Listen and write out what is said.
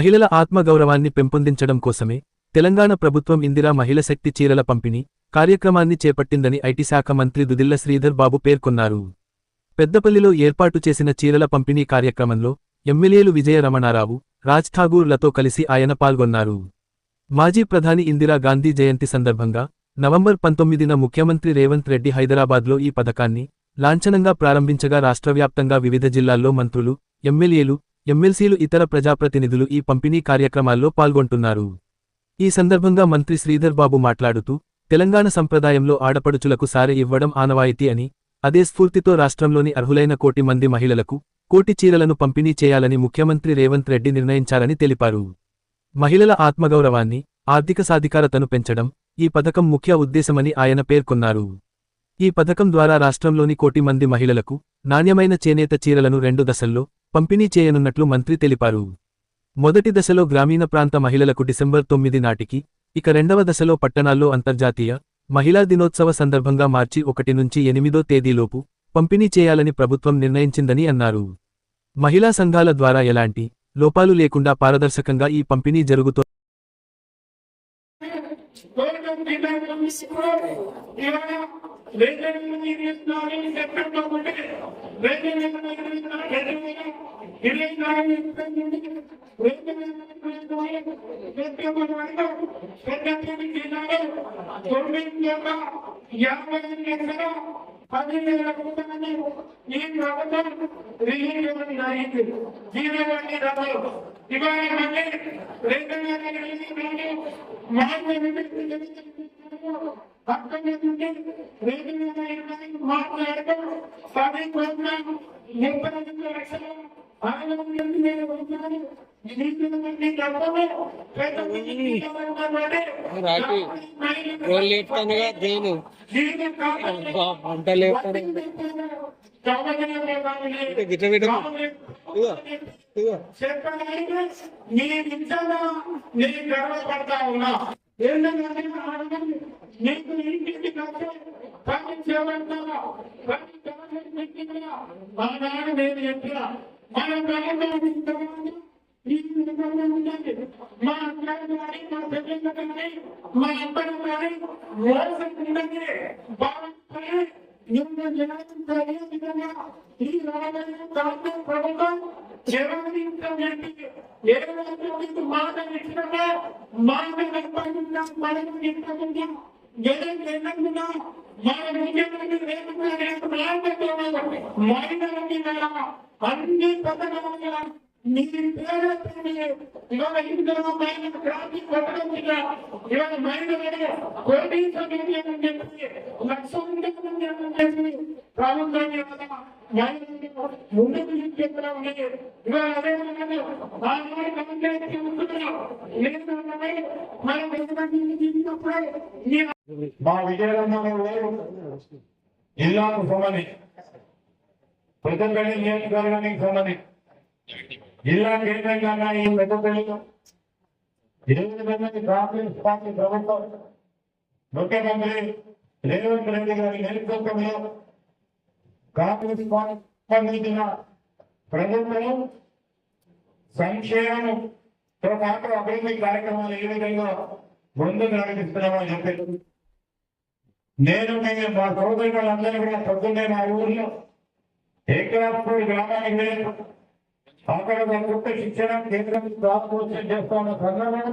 మహిళల ఆత్మగౌరవాన్ని పెంపొందించడం కోసమే తెలంగాణ ప్రభుత్వం ఇందిరా మహిళ శక్తి చీరల పంపిణీ కార్యక్రమాన్ని చేపట్టిందని ఐటీ శాఖ మంత్రి దుదిల్ల శ్రీధర్ బాబు పేర్కొన్నారు. పెద్దపల్లిలో ఏర్పాటు చేసిన చీరల పంపిణీ కార్యక్రమంలో ఎమ్మెల్యేలు విజయ రమణారావు రాజ్ ఠాగూర్లతో కలిసి ఆయన పాల్గొన్నారు. మాజీ ప్రధాని ఇందిరా గాంధీ జయంతి సందర్భంగా నవంబర్ పంతొమ్మిదిన ముఖ్యమంత్రి రేవంత్ రెడ్డి హైదరాబాద్లో ఈ పథకాన్ని లాంఛనంగా ప్రారంభించగా రాష్ట్రవ్యాప్తంగా వివిధ జిల్లాల్లో మంత్రులు ఎమ్మెల్యేలు ఎమ్మెల్సీలు ఇతర ప్రజాప్రతినిధులు ఈ పంపిణీ కార్యక్రమాల్లో పాల్గొంటున్నారు. ఈ సందర్భంగా మంత్రి శ్రీధర్ బాబు మాట్లాడుతూ తెలంగాణ సంప్రదాయంలో ఆడపడుచులకు సారె ఇవ్వడం ఆనవాయితీ అని అదే స్ఫూర్తితో రాష్ట్రంలోని అర్హులైన కోటి మంది మహిళలకు కోటి చీరలను పంపిణీ చేయాలని ముఖ్యమంత్రి రేవంత్ రెడ్డి నిర్ణయించారని తెలిపారు. మహిళల ఆత్మగౌరవాన్ని ఆర్థిక సాధికారతను పెంచడం ఈ పథకం ముఖ్య ఉద్దేశమని ఆయన పేర్కొన్నారు. ఈ పథకం ద్వారా రాష్ట్రంలోని కోటి మంది మహిళలకు నాణ్యమైన చేనేత చీరలను రెండు దశల్లో పంపిణీ చేయనున్నట్లు మంత్రి తెలిపారు. మొదటి దశలో గ్రామీణ ప్రాంత మహిళలకు డిసెంబర్ తొమ్మిది నాటికి ఇక రెండవ దశలో పట్టణాల్లో అంతర్జాతీయ మహిళా దినోత్సవ సందర్భంగా మార్చి ఒకటి నుంచి ఎనిమిదో తేదీలోపు పంపిణీ చేయాలని ప్రభుత్వం నిర్ణయించిందని అన్నారు. మహిళా సంఘాల ద్వారా ఎలాంటి లోపాలు లేకుండా పారదర్శకంగా ఈ పంపిణీ జరుగుతో కోరికం జిల్లాలో యాభై లక్షల పదివేల రూపాయలు ఈ ప్రభుత్వం రిలీజ్ ఇవ్వడం జరిగింది దీనివల్ల డబ్బులు ఇవాళ మళ్ళీ రెండు వేల ఇరవై నాలుగు రెండు వేల ఇరవై పది కోరుతున్నాను ముప్పై రెండు ఎనిమిది లేపుతానుగా దేను లేపుతాను. చెప్పడానికి నీ గర్వపడతా ఉన్నా. నీకు ఇంటికి వచ్చి పని చేయబడతావా పని చేయబడుతున్నా ఆనాడు నేను చెప్పిన మన ప్రభుత్వం ఈ విధంగా ఉండాలి మా అన్నలు కానీ మా పెద్దలు కానీ మా అబ్బలు కానీ మోసం ఉండండి బాగుంటుంది నిన్న జనాలు విధంగా ఈ రాబోయే కాంగ్రెస్ ప్రభుత్వం జనాధిపతి ఏ విధంగా మాట ఇచ్చినా మాట నిర్బంధంగా మనం నిర్బంధంగా జనం జనంగా మన ముఖ్యమంత్రి రేపు ప్రాంతంలో రాబోతున్నారు మహిళలకి అన్ని పథకాల మీ పేరు ఇవాళ ఇందులో మహిళ క్రాంతి పథకంగా ఇవాళ మహిళలు కోటి చెప్పి లక్ష చెప్పి ప్రభుత్వాన్ని మహిళలు ముందుకు తీసుకెళ్తా ఉన్నాయి ఇవాళ అదే విధంగా ఉంటున్నాం లేదు మనం ఎంతమంది మా విజయనగరంలో జిల్లాకు సంబంధి పెద్దపల్లి నియోజకవర్గానికి సంబంధి జిల్లా కేంద్రంగా ఈ పెద్దపల్లిలో ఇరవై మంది కాంగ్రెస్ పార్టీ ప్రభుత్వం ముఖ్యమంత్రి రేవంత్ రెడ్డి గారి నేతృత్వంలో కాంగ్రెస్ పార్టీ సంబంధించిన ప్రభుత్వం సంక్షేమంతో పాటు అభివృద్ధి కార్యక్రమాలు ఏ విధంగా ముందు నడిపిస్తున్నామని చెప్పారు నేను మేము మా సోదరులందరూ కూడా పొద్దున్నే మా ఊర్లో ఏకరాపూర్ గ్రామానికి వెళ్ళి అక్కడ ఒక శిక్షణ కేంద్రం ప్రారంభోత్సవం చేస్తా ఉన్న సందర్భంలో